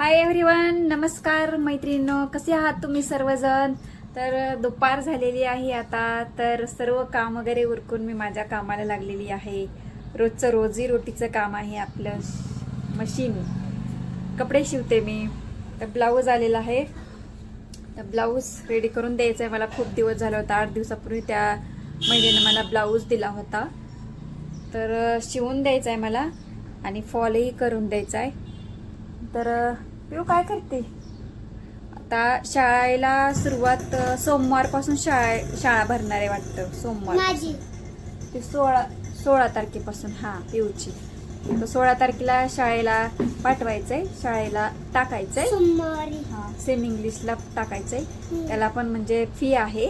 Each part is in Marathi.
हाय एव्हरीवन नमस्कार मैत्रिणींनो. कसे आहात तुम्ही सर्वजण? तर दुपार झालेली आहे आता. तर सर्व काम वगैरे उरकून मी माझ्या कामाला लागलेली आहे. रोजचं रोजी रोटीचं काम आहे आपलं. मशीन. कपडे शिवते मी. तर ब्लाऊज आलेला आहे. तर ब्लाऊज रेडी करून द्यायचा आहे मला खूप दिवस झाला होता. आठ दिवसापूर्वी त्या महिलेनं मला ब्लाऊज दिला होता. तर शिवून द्यायचा आहे मला आणि फॉलही करून द्यायचा आहे तर पिऊ काय करते? आता शाळेला सुरुवात सोमवारपासून शाळा शाळा भरणार आहे वाटतं सोमवार. ते सोळा सोळा तारखेपासून हा पिऊची तर सोळा तारखेला शाळेला पाठवायचंय शाळेला टाकायचंय. हा सेम इंग्लिशला टाकायचंय. त्याला पण म्हणजे फी आहे.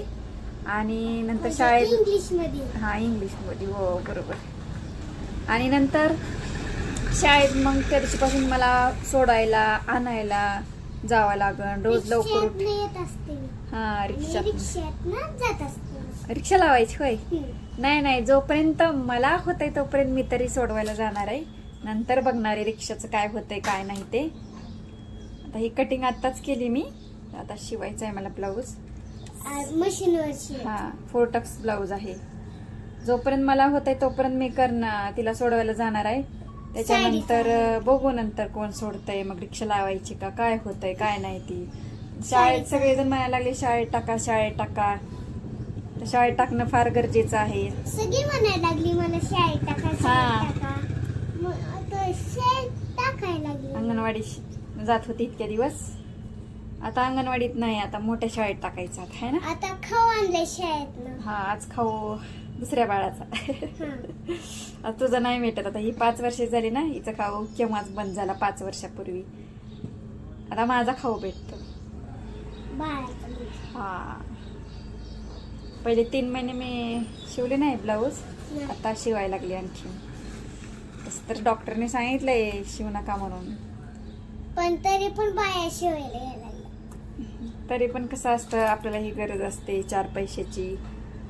आणि नंतर शाळेत इंग्लिशमध्ये हा इंग्लिशमध्ये हो बरोबर. आणि नंतर शाळेत मग त्या दिवशीपासून मला सोडायला आणायला जावं लागण रोज लवकर उठ. हा रिक्षा रिक्षा लावायची होय. नाही नाही. जोपर्यंत मला होतंय तोपर्यंत मी तरी सोडवायला जाणार आहे. नंतर बघणार आहे रिक्षाचं काय होतंय काय नाही ते. आता ही कटिंग आत्ताच केली मी. आता शिवायचं आहे मला ब्लाऊज मशीनवर शिव हा फोर टक्स ब्लाऊज आहे. जोपर्यंत मला होत आहे तोपर्यंत मी करणार तिला सोडवायला जाणार आहे. त्याच्यानंतर बघू नंतर कोण सोडतंय मग रिक्षा लावायची का काय होतंय काय नाही ती. शाळेत सगळेजण म्हणायला लागले शाळेत टाका शाळेत टाका. शाळेत टाकणं फार गरजेचं आहे. सगळी म्हणायला लागली मला शाळेत टाका हा. शाळेत टाका. मग आता शाळेत टाकायला लागली. अंगणवाडी जात होती इतक्या दिवस. आता अंगणवाडीत नाही आता मोठ्या शाळेत टाकायचं आता है ना? आता खाऊ आणलंय शाळेत हा आज खाऊ दुसऱ्या बाळाचा. आता तुझं नाही भेटत आता ही पाच वर्ष झाली ना हिचं खाऊ केव्हाच बंद झाला पाच वर्षापूर्वी. आता माझा खाऊ भेटतो. हा. पहिले तीन महिने मी शिवले नाही ब्लाऊज. आता शिवायला लागली आणखी. तसं तर डॉक्टरने सांगितलंय शिवू नका म्हणून. पण तरी पण बाया शिवायला. तरी पण कसं असतं आपल्याला ही गरज असते चार पैशाची.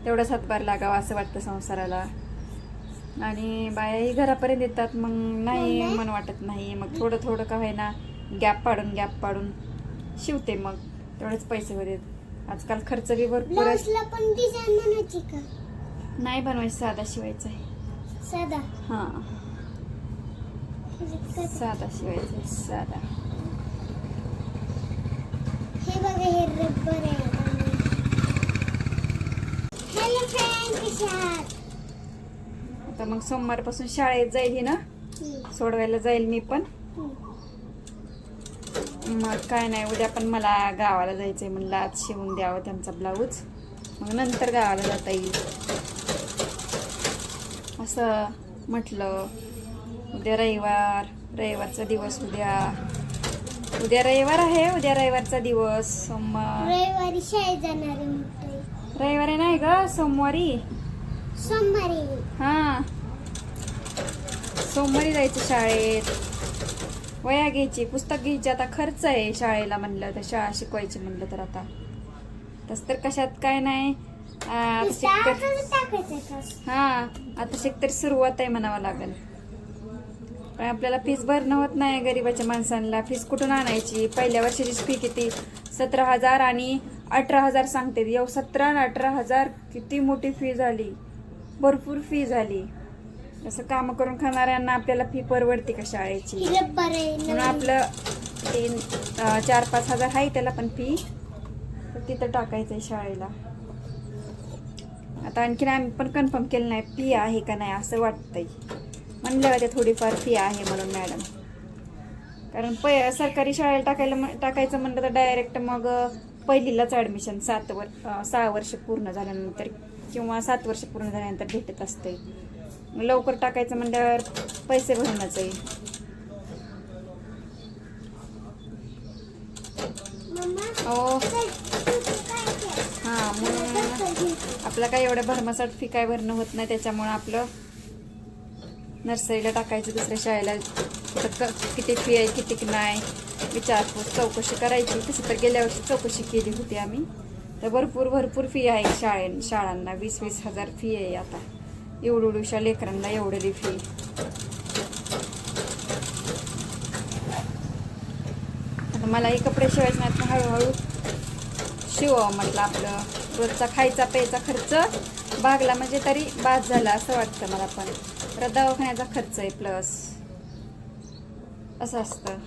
तेवढाच हातभार लागावा असं वाटतं संसाराला. आणि बायाही घरापर्यंत येतात मग नाही मम्मी? मन वाटत नाही. मग थोडं थोडं का होईना गॅप पाडून गॅप पाडून शिवते मग. तेवढेच पैसे होते आजकाल खर्च बी भरपूर नाही बनवायचं साधा शिवायचा आहे. साधा? हा. साधा शिवायचा आहे साधा. हे बघा रबर आहे हॅलो फ्रेंड कशा आहात आता मग सोमवारपासून शाळेत जाईल ही ना? सोडवायला जाईल मी पण. मग काय नाही उद्या पण मला गावाला जायचंय म्हणलं आज शिवून द्यावं त्यांचा ब्लाऊज. मग नंतर गावाला जाता येईल. असं म्हटलं उद्या रविवार रविवारचा दिवस उद्या. उद्या रविवार आहे. उद्या रविवारचा दिवस. सोमवार. रविवारी शाळेत जाणार आहे म्हणतोय रविवारी नाही ग सोमवारी. सोमवारी. हा. सोमवारी जायचं शाळेत. वया घ्यायची पुस्तक घ्यायची. आता खर्च आहे शाळेला म्हणलं तर शाळा शिकवायची म्हणलं तर आता. तस तर कशात काय नाही. आ, आता शिकतर टाकायचं का? हा आता शिकतर सुरुवात आहे म्हणावं लागेल. पण आपल्याला फीस भरणं होत नाही गरीबाच्या माणसांना. फीस कुठून आणायची? पहिल्या वर्षाची फी किती? सतरा हजार आणि अठरा हजार सांगते. एव सतरा आणि अठरा हजार किती मोठी फी झाली? भरपूर फी झाली. असं काम करून खाणाऱ्यांना आपल्याला फी परवडते का शाळेची? म्हणून. आपलं तीन चार पाच हजार आहे त्याला पण फी तर तिथं टाकायचं आहे शाळेला. आता आणखीन आम्ही पण कन्फर्म केलं नाही फी आहे का नाही असं वाटतंय. म्हणलं होत्या थोडीफार फी आहे म्हणून मॅडम कारण प सरकारी शाळेला टाकायला टाकायचं म्हणलं तर डायरेक्ट मग पहिलीलाच ॲडमिशन सात वर सहा वर्ष पूर्ण झाल्यानंतर किंवा सात वर्ष पूर्ण झाल्यानंतर भेटत असते. लवकर टाकायचं म्हणल्यावर पैसे भरूनच आहे. हो हां म्हणून आपलं काय एवढं भरमासाठ फी काय भरणं होत नाही त्याच्यामुळं आपलं नर्सरीला टाकायचं दुसऱ्या शाळेला. तर क- किती फी आहे किती नाही विचारपूस चौकशी करायची. तसं तर गेल्या वर्षी चौकशी केली होती आम्ही. तर भरपूर भरपूर फी आहे शाळे शाळांना. वीस वीस हजार फी आहे आता. एवढुशा लेकरांना एवढी फी आता मलाही कपडे शिवायचे नाहीत हळूहळू शिवावं म्हटलं आपलं. रोजचा खायचा प्यायचा खर्च. भागला म्हणजे तरी बाद झाला असं वाटतं मला पण. परत दवाखान्याचा खर्च आहे प्लस असं असतं.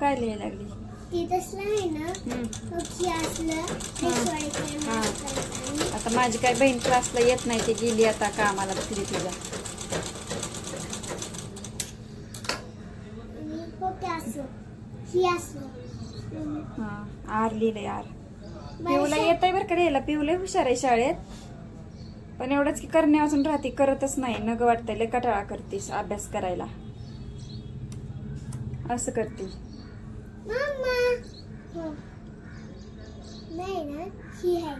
काय लिहायला लागली? आता माझी काय बहीण क्लासला येत नाही ती गेली आता कामाला बसली तिला आर लिहिलंय आर. पिऊला येत आहे बरं का लिहायला पिऊला हुशार आहे शाळेत. पण एवढंच की करणे वाचून राहते करतच नाही. नग वाटतंय लय कटाळा करतीस अभ्यास करायला. असं करते हो. नाही ना ही आहे.